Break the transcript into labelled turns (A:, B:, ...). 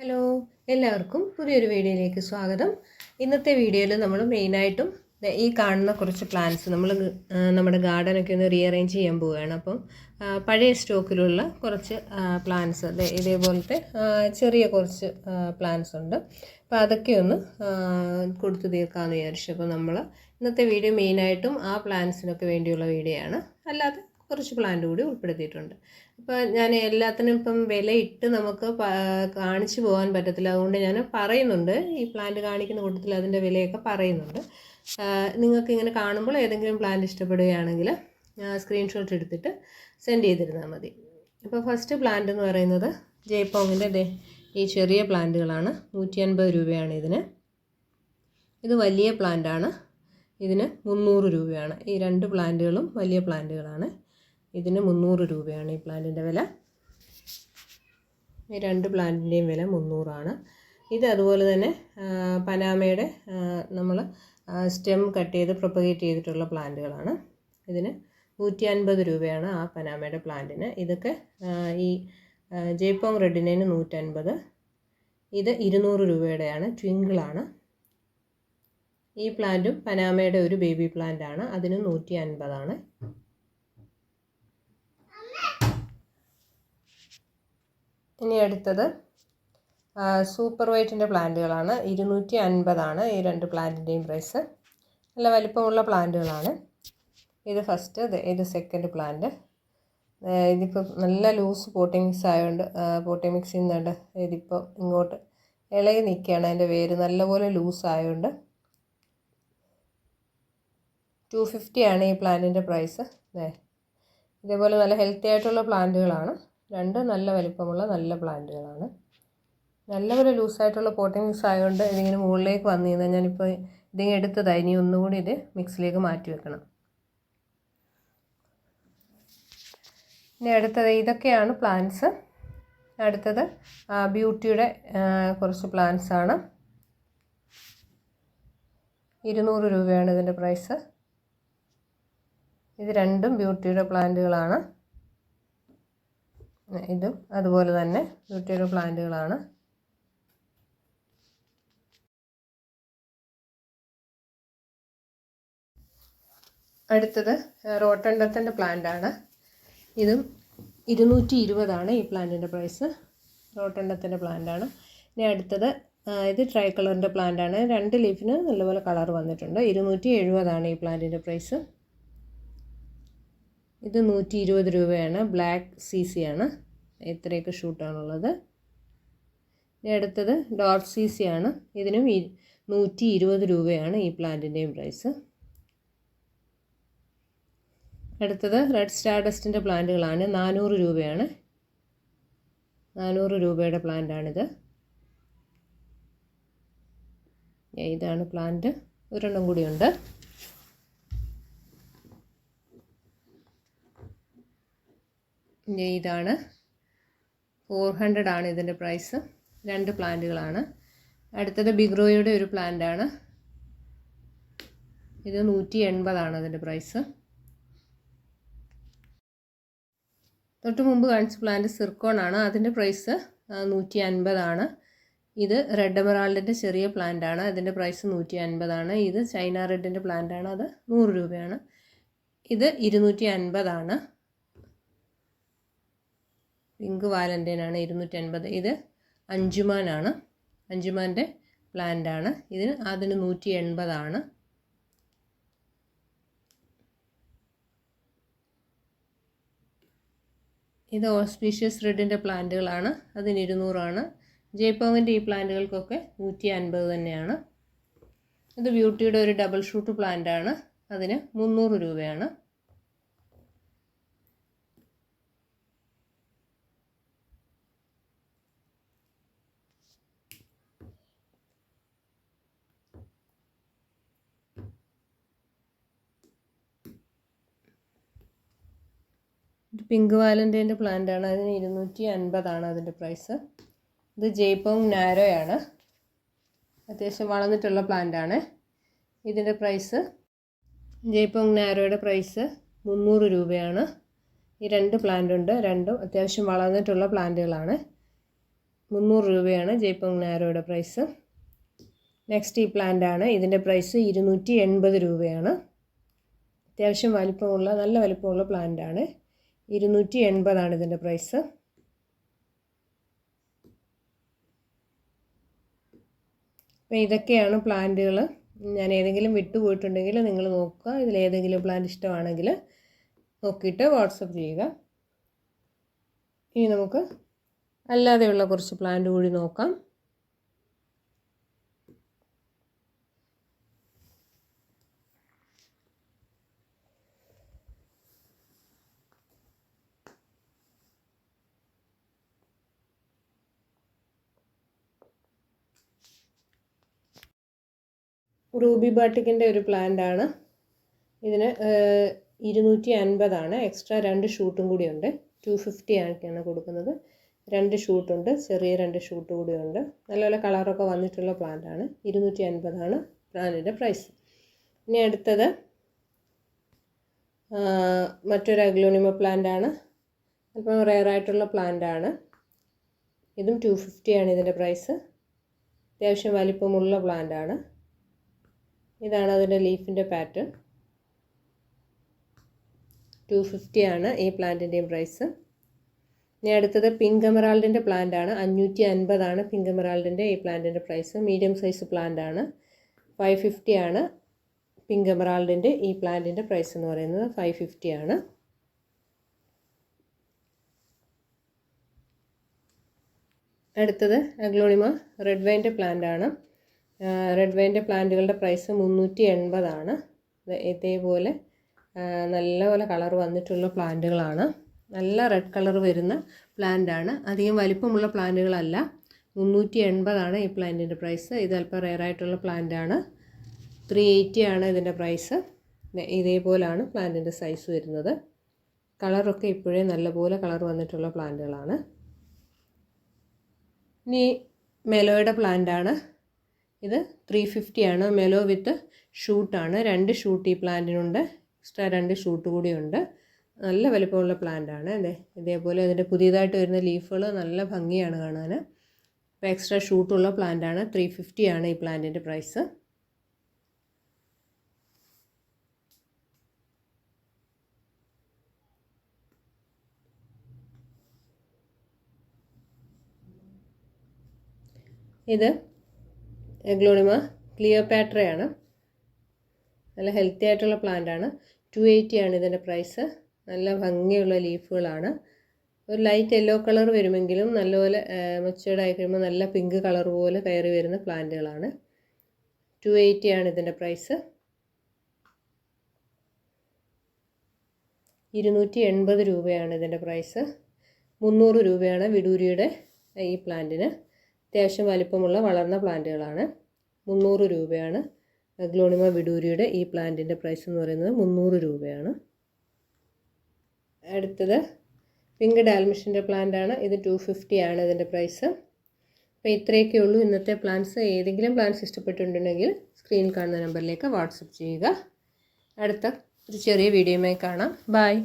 A: Hello എല്ലാവർക്കും പുതിയൊരു വീഡിയോയിലേക്ക് സ്വാഗതം. ഇന്നത്തെ വീഡിയോയിൽ നമ്മൾ മെയിനായിട്ടും ഈ കാണുന്ന കുറച്ച് പ്ലാന്റ്സ് നമ്മൾ നമ്മുടെ ഗാർഡനൊക്കെ ഒന്ന് റീഅറേഞ്ച് ചെയ്യാൻ പോവുകയാണ്. അപ്പം പഴയ സ്റ്റോക്കിലുള്ള കുറച്ച് പ്ലാന്റ്സ് ഇതേപോലത്തെ ചെറിയ കുറച്ച് പ്ലാന്റ്സ് ഉണ്ട്. അപ്പോൾ അതൊക്കെ ഒന്ന് കൊടുത്തു തീർക്കാമെന്ന് വിചാരിച്ചു. അപ്പോൾ നമ്മൾ ഇന്നത്തെ വീഡിയോ മെയിനായിട്ടും ആ പ്ലാന്റ്സിനൊക്കെ വേണ്ടിയുള്ള വീഡിയോ ആണ്. അല്ലാതെ കുറച്ച് പ്ലാന്റ് കൂടി ഉൾപ്പെടുത്തിയിട്ടുണ്ട്. അപ്പോൾ ഞാൻ എല്ലാത്തിനും ഇപ്പം വില ഇട്ട് നമുക്ക് കാണിച്ചു പോകാൻ പറ്റത്തില്ല. അതുകൊണ്ട് ഞാൻ പറയുന്നുണ്ട്. ഈ പ്ലാന്റ് കാണിക്കുന്ന കൂട്ടത്തിൽ അതിന്റെ വിലയൊക്കെ പറയുന്നുണ്ട്. നിങ്ങൾക്ക് ഇങ്ങനെ കാണുമ്പോൾ ഏതെങ്കിലും പ്ലാന്റ് ഇഷ്ടപ്പെടുകയാണെങ്കിൽ സ്ക്രീൻഷോട്ട് എടുത്തിട്ട് സെൻഡ് ചെയ്തിരുന്നാൽ മതി. അപ്പോൾ ഫസ്റ്റ് പ്ലാന്റ് എന്ന് പറയുന്നത് ജയ്പോങ്ങിന്റെ ഈ ചെറിയ പ്ലാന്റുകളാണ് നൂറ്റി അൻപത് രൂപയാണ് ഇതിന്. ഇത് വലിയ പ്ലാന്റാണ് ഇതിന് മുന്നൂറ് രൂപയാണ്. ഈ രണ്ട് പ്ലാന്റുകളും വലിയ പ്ലാന്റുകളാണ് ഇതിന് മുന്നൂറ് രൂപയാണ് ഈ പ്ലാന്റിന്റെ വില. ഈ രണ്ട് പ്ലാന്റിന്റെയും വില മുന്നൂറാണ്. ഇത് അതുപോലെ തന്നെ പനാമയുടെ നമ്മൾ സ്റ്റെം കട്ട് ചെയ്ത് പ്രൊപ്പഗേറ്റ് ചെയ്തിട്ടുള്ള പ്ലാന്റുകളാണ്. ഇതിന് നൂറ്റി അൻപത് രൂപയാണ് ആ പനാമയുടെ പ്ലാന്റിന്. ഇതൊക്കെ ഈ ജയ്പോങ് റെഡിനേന് നൂറ്റൻപത്. ഇത് ഇരുന്നൂറ് രൂപയുടെയാണ് ട്വിങ്കിളാണ്. ഈ പ്ലാന്റും പനാമയുടെ ഒരു ബേബി പ്ലാന്റ് ആണ് അതിന് നൂറ്റി അൻപതാണ് ഇനി അടുത്തത് സൂപ്പർ വൈറ്റിന്റെ പ്ലാന്റുകളാണ്. ഇരുന്നൂറ്റി അൻപതാണ് ഈ രണ്ട് പ്ലാന്റിന്റെയും പ്രൈസ് നല്ല വലിപ്പമുള്ള പ്ലാന്റുകളാണ്. ഇത് ഫസ്റ്റ് ഇത് സെക്കൻഡ് പ്ലാന്റ് ഇതിപ്പോൾ നല്ല ലൂസ് പോട്ടിംഗ് മിക്സ് ആയതുകൊണ്ട് പോട്ടിംഗ് മിക്സ് ചെയ്യുന്നുണ്ട് ഇതിപ്പോൾ ഇങ്ങോട്ട് ഇളകി നിൽക്കുകയാണ് അതിന്റെ വേര് നല്ലപോലെ ലൂസ് ആയതുകൊണ്ട് ടു ഫിഫ്റ്റിയാണ് ഈ പ്ലാന്റിന്റെ പ്രൈസ് ഇതേപോലെ നല്ല ഹെൽത്തി ആയിട്ടുള്ള പ്ലാന്റുകളാണ്. രണ്ട് നല്ല വലിപ്പമുള്ള നല്ല പ്ലാന്റുകളാണ്. നല്ലപോലെ ലൂസായിട്ടുള്ള പോട്ടിംഗ് മിക്സ് ആയതുകൊണ്ട് ഇതിങ്ങനെ മുകളിലേക്ക് വന്നു കഴിഞ്ഞാൽ ഞാനിപ്പോൾ ഇതിങ്ങനെ എടുത്തതായി ഇനി ഒന്നുകൂടി ഇത് മിക്സിലേക്ക് മാറ്റി വെക്കണം. ഇനി അടുത്തത് ഇതൊക്കെയാണ് പ്ലാന്റ്സ്. അടുത്തത് ബ്യൂട്ടിയുടെ കുറച്ച് പ്ലാന്റ്സ് ആണ്. ഇരുന്നൂറ് രൂപയാണ് ഇതിന്റെ പ്രൈസ്. ഇത് രണ്ടും ബ്യൂട്ടിയുടെ പ്ലാന്റുകളാണ്. ഇതും അതുപോലെ തന്നെ ബ്യൂട്ടിയുടെ പ്ലാന്റുകളാണ്. അടുത്തത് റോട്ടണ്ടത്തിന്റെ പ്ലാന്റ് ആണ് ഇതും ഇരുന്നൂറ്റി ഇരുപതാണ് ഈ പ്ലാന്റിന്റെ പ്രൈസ്. റോട്ടണ്ടത്തിന്റെ പ്ലാന്റാണ്. ഇനി അടുത്തത് ഇത് ട്രൈ കളറിന്റെ പ്ലാന്റാണ്. രണ്ട് ലീഫിന് നല്ലപോലെ കളർ വന്നിട്ടുണ്ട്. ഇരുന്നൂറ്റി എഴുപതാണ് ഈ പ്ലാന്റിന്റെ പ്രൈസ്. ഇത് നൂറ്റി ഇരുപത് രൂപയാണ്. ബ്ലാക്ക് സി സി ആണ്. ഇത്രയൊക്കെ ഷൂട്ടാണുള്ളത് അടുത്തത് ഡോർഫ് സി സി ആണ്. ഇതിനും നൂറ്റി ഇരുപത് രൂപയാണ് ഈ പ്ലാന്റിന്റെയും പ്രൈസ് അടുത്തത് റെഡ് സ്റ്റാർഡസ്റ്റിന്റെ പ്ലാന്റുകളാണ്. നാനൂറ് രൂപയാണ്. നാനൂറ് രൂപയുടെ പ്ലാന്റാണിത്. ഇതാണ് പ്ലാന്റ്. ഒരെണ്ണം കൂടിയുണ്ട്. ഇതാണ്. ഫോർ ഹൺഡ്രഡ് ആണ് ഇതിന്റെ പ്രൈസ് രണ്ട് പ്ലാന്റുകളാണ് അടുത്തത് ബിഗ്രോയുടെ ഒരു പ്ലാന്റാണ് ഇത് നൂറ്റി എൺപതാണ് അതിന്റെ പ്രൈസ് തൊട്ട് മുമ്പ് കാണിച്ച പ്ലാന്റ് സിർക്കോൺ ആണ്. അതിന്റെ പ്രൈസ് നൂറ്റി അൻപതാണ് ഇത് റെഡ് എമറാൾഡിന്റെ ചെറിയ പ്ലാന്റ് ആണ്. അതിന്റെ പ്രൈസ് നൂറ്റി അൻപതാണ് ഇത് ചൈന റെഡിന്റെ പ്ലാന്റ് ആണ്. അത് നൂറ് രൂപയാണ്. ഇത് ഇരുന്നൂറ്റി അൻപതാണ് പിങ്ക് വാലന്റൈനാണ് ഇരുന്നൂറ്റി അൻപത് ഇത് അഞ്ചുമാനാണ്. അഞ്ചുമാന്റെ പ്ലാന്റ് ആണ് ഇതിന് അതിന് നൂറ്റി എൺപതാണ് ഇത് ഓസ്പീഷ്യസ് റെഡിന്റെ പ്ലാന്റുകളാണ്. അതിന് ഇരുന്നൂറാണ്. ജയ്പോങ്ങിന്റെ ഈ പ്ലാന്റുകൾക്കൊക്കെ നൂറ്റി അൻപത് തന്നെയാണ്. ഇത് ബ്യൂട്ടിയുടെ ഒരു ഡബിൾ ഷൂട്ട് പ്ലാന്റ് ആണ് അതിന് മുന്നൂറ് രൂപയാണ്. പിങ്ക് വാലന്റൈന്റെ പ്ലാന്റ് ആണ് അതിന് ഇരുന്നൂറ്റി അൻപതാണ് അതിന്റെ പ്രൈസ്. ഇത് ജയ്പോങ് ആണ് അത്യാവശ്യം വളർന്നിട്ടുള്ള ആണ് ഇതിന്റെ പ്രൈസ് ജയ്പോങ് നാരോയുടെ പ്രൈസ് മുന്നൂറ് രൂപയാണ്. ഈ രണ്ട് പ്ലാന്റ് ഉണ്ട് രണ്ടും അത്യാവശ്യം വളർന്നിട്ടുള്ള പ്ലാന്റുകളാണ്. മുന്നൂറ് രൂപയാണ് ജയ്പോങ് നാരോയുടെ പ്രൈസ്. നെക്സ്റ്റ് ഈ പ്ലാന്റ് ആണ് ഇതിന്റെ പ്രൈസ് ഇരുന്നൂറ്റി എൺപത് രൂപയാണ്. അത്യാവശ്യം വലിപ്പമുള്ള നല്ല വലിപ്പമുള്ള പ്ലാന്റ് ആണ് ഇരുന്നൂറ്റി എൺപതാണ് ഇതിന്റെ പ്രൈസ്. അപ്പോൾ ഇതൊക്കെയാണ് പ്ലാന്റുകൾ. ഞാൻ ഏതെങ്കിലും വിട്ടുപോയിട്ടുണ്ടെങ്കിൽ നിങ്ങൾ നോക്കുക. ഇതിൽ ഏതെങ്കിലും പ്ലാന്റ് ഇഷ്ടമാണെങ്കിൽ നോക്കിയിട്ട് വാട്സപ്പ് ചെയ്യുക. ഇനി നമുക്ക് അല്ലാതെയുള്ള കുറച്ച് പ്ലാന്റ് കൂടി നോക്കാം. റൂബി ബാട്ടിക്കിന്റെ ഒരു പ്ലാന്റ് ആണ്. ഇതിന് ഇരുന്നൂറ്റി അൻപതാണ് എക്സ്ട്രാ രണ്ട് ഷൂട്ടും കൂടിയുണ്ട് ടു ഫിഫ്റ്റി ആക്കിയാണ് കൊടുക്കുന്നത്. രണ്ട് ഷൂട്ടുണ്ട് ചെറിയ രണ്ട് ഷൂട്ട് കൂടിയുണ്ട് നല്ലപോലെ കളറൊക്കെ വന്നിട്ടുള്ള പ്ലാന്റ് ആണ്. ഇരുന്നൂറ്റി അൻപതാണ് പ്ലാന്റിന്റെ പ്രൈസ് ഇനി അടുത്തത് മറ്റൊരു അഗ്ലോണിമ പ്ലാന്റ് ആണ്. അല്പം റെയർ ആയിട്ടുള്ള പ്ലാന്റ് ആണ്. ഇതും ടു ഫിഫ്റ്റിയാണ് ഇതിന്റെ പ്രൈസ് അത്യാവശ്യം വലിപ്പമുള്ള പ്ലാന്റ് ആണ്. ഇതാണ് അതിന്റെ ലീഫിന്റെ പാറ്റേൺ. ടു ആണ് ഈ പ്ലാന്റിന്റെയും പ്രൈസ്. ഇനി അടുത്തത് പിങ്ക് എമറാൾഡിന്റെ പ്ലാന്റ് ആണ് അഞ്ഞൂറ്റി അൻപതാണ് പിങ്ക് എമറാൾഡിന്റെ ഈ പ്ലാന്റിന്റെ പ്രൈസ്. മീഡിയം സൈസ് പ്ലാന്റ് ആണ് ഫൈവ് ഫിഫ്റ്റി ആണ് പിങ്ക് എമറാൾഡിന്റെ ഈ പ്ലാന്റിന്റെ പ്രൈസ് എന്ന് പറയുന്നത് ഫൈവ് ഫിഫ്റ്റി ആണ്. അടുത്തത് അഗ്ലോണിമ റെഡ് വൈന്റെ പ്ലാന്റ് ആണ് റെഡ് വൈന്റെ പ്ലാന്റുകളുടെ പ്രൈസ് മുന്നൂറ്റി എൺപതാണ് ഇതേപോലെ നല്ലപോലെ കളർ വന്നിട്ടുള്ള പ്ലാന്റുകളാണ് നല്ല റെഡ് കളർ വരുന്ന പ്ലാന്റാണ് അധികം വലിപ്പമുള്ള പ്ലാന്റുകളല്ല മുന്നൂറ്റി എൺപതാണ് ഈ പ്ലാന്റിന്റെ പ്രൈസ് ഇത് അല്പം റെയറായിട്ടുള്ള പ്ലാന്റാണ് ത്രീ എയ്റ്റി ആണ് ഇതിന്റെ പ്രൈസ് ഇതേപോലാണ് പ്ലാന്റിന്റെ സൈസ് വരുന്നത്. കളറൊക്കെ ഇപ്പോഴേ നല്ലപോലെ കളർ വന്നിട്ടുള്ള പ്ലാന്റുകളാണ് ഇനി മെലോയുടെ പ്ലാന്റാണ് ഇത് ത്രീ ഫിഫ്റ്റി ആണ്. മെലോ വിത്ത് ഷൂട്ടാണ് രണ്ട് ഷൂട്ട് ഈ പ്ലാന്റിനുണ്ട് എക്സ്ട്രാ രണ്ട് ഷൂട്ട് കൂടിയുണ്ട്. നല്ല വലിപ്പമുള്ള പ്ലാന്റ് ആണ്. അതെ ഇതേപോലെ അതിന്റെ പുതിയതായിട്ട് വരുന്ന ലീഫുകൾ നല്ല ഭംഗിയാണ് കാണാൻ. അപ്പോൾ എക്സ്ട്രാ ഷൂട്ടുള്ള പ്ലാന്റ് ആണ്. ത്രീ ഫിഫ്റ്റി ആണ് ഈ പ്ലാന്റിന്റെ പ്രൈസ് ഇത് എഗ്ലോണിമ ക്ലിയോപാട്രയാണ്. നല്ല ഹെൽത്തി ആയിട്ടുള്ള പ്ലാന്റ് ആണ്. ടു എയ്റ്റി ആണ് ഇതിന്റെ പ്രൈസ് നല്ല ഭംഗിയുള്ള ലീഫുകളാണ് ഒരു ലൈറ്റ് യെല്ലോ കളർ വരുമെങ്കിലും നല്ലപോലെ മെച്ചേർഡ് ആയി കഴിയുമ്പോൾ നല്ല പിങ്ക് കളർ പോലെ കയറി വരുന്ന പ്ലാന്റുകളാണ് ടു എയ്റ്റി ആണ് ഇതിന്റെ പ്രൈസ് ഇരുന്നൂറ്റി എൺപത് രൂപയാണ് ഇതിന്റെ പ്രൈസ് മുന്നൂറ് രൂപയാണ് വിഡൂരിയുടെ ഈ പ്ലാന്റിന് അത്യാവശ്യം വലിപ്പമുള്ള വളർന്ന പ്ലാന്റുകളാണ്. മുന്നൂറ് രൂപയാണ്. ഗ്ലോണിമ വിഡൂരിയുടെ ഈ പ്ലാന്റിന്റെ പ്രൈസ് എന്ന് പറയുന്നത് മുന്നൂറ് രൂപയാണ്. അടുത്തത് പിങ്ക് ഡാൽമിഷന്റെ ആണ് ഇത് ടു ഫിഫ്റ്റി ആണ് ഇതിന്റെ പ്രൈസ് അപ്പോൾ ഇത്രയൊക്കെ ഉള്ളൂ. ഇന്നത്തെ പ്ലാൻസ് ഏതെങ്കിലും പ്ലാൻസ് ഇഷ്ടപ്പെട്ടിട്ടുണ്ടെങ്കിൽ സ്ക്രീനിൽ കാണുന്ന നമ്പറിലേക്ക് വാട്സപ്പ് ചെയ്യുക. അടുത്ത ഒരു ചെറിയ വീഡിയോയുമായി കാണാം. ബായ്